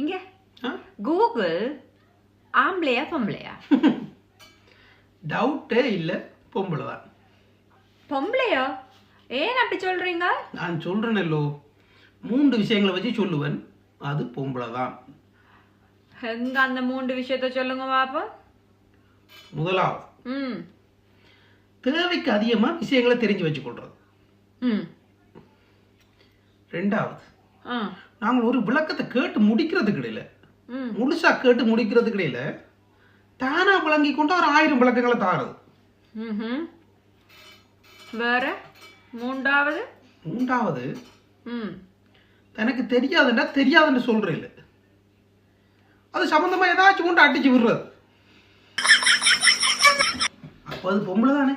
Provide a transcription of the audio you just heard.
இங்க. கூகுள் ஆம்பளையா பொம்பளையா? டவுட்டே இல்லை பொம்பளை தான். பொம்பளையா? ஏன் அப்படி சொல்றீங்க? நான் சொல்கிறேனல்லோ மூன்று விஷயங்களை வச்சு சொல்லுவேன் அது பொம்பளை தான். எங்க அந்த மூன்று விஷயத்த சொல்லுங்க பாப்போம். முதலாவது ம். தேவைக்கு அதிகமாக விஷயங்களை தெரிஞ்சு வச்சுக்கொள்றது ம். ரெண்டாவது நாங்கள் ஒரு விளக்கத்தை கேட்டு முடிக்கிறதுக்கு இடையில முழுசா கேட்டு முடிக்கிறதுக்கு இடையில தானா விளங்கி கொண்டு ஒரு ஆயிரம் விளக்கங்களை தாருது. வேற? மூன்றாவது? மூன்றாவது ம். தனக்கு தெரியாதுன்னா தெரியாதுன்னு சொல்ற இல்ல அது சம்பந்தமா ஏதாச்சும் கொண்டு அடிச்சு விடுறது. அப்போ அது பொம்பளை தானே